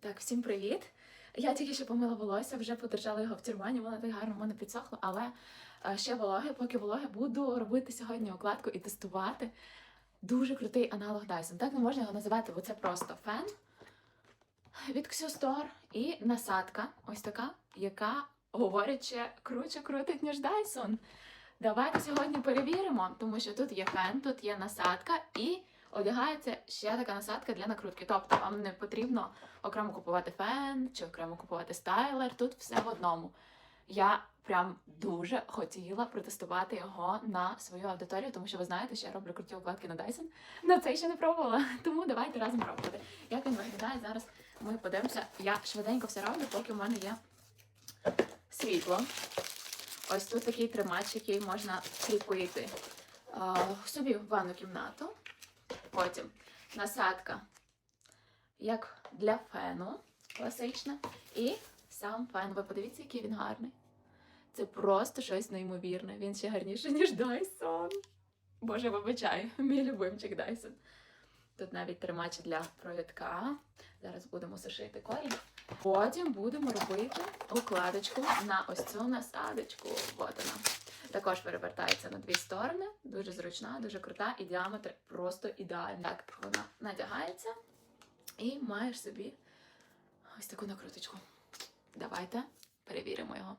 Так, всім привіт. Я тільки що помила волосся, вже подержала його в тюрмані, воно так гарно в мене підсохло, але е, ще вологе, поки вологе, буду робити сьогодні укладку і тестувати. Дуже крутий аналог Dyson. Так не можна його називати, бо це просто фен від Xustore і насадка, ось така, яка, говорячи, круче крутить, ніж Dyson. Давайте сьогодні перевіримо, тому що тут є фен, тут є насадка і одягається ще така насадка для накрутки. Тобто вам не потрібно окремо купувати фен чи окремо купувати стайлер. Тут все в одному. Я прям дуже хотіла протестувати його на свою аудиторію, тому що ви знаєте, що я роблю круті укладки на Dyson. На це ще не пробувала. Тому давайте разом пробувати. Як він виглядає зараз? Ми подивимося. Я швиденько все роблю, поки в мене є світло. Ось тут такий тримач, який можна кріпити собі в ванну кімнату. Потім насадка, як для фену, класична. І сам фен. Ви подивіться, який він гарний. Це просто щось неймовірне. Він ще гарніший, ніж Dyson. Боже, вибачаю, мій любимчик Dyson. Тут навіть тримач для провідка. Зараз будемо сушити корінь. Потім будемо робити укладочку на ось цю насадочку. От вона. Також перевертається на дві сторони. Дуже зручна, дуже крута, і діаметр просто ідеальний. Так, вона надягається і маєш собі ось таку накруточку. Давайте перевіримо його.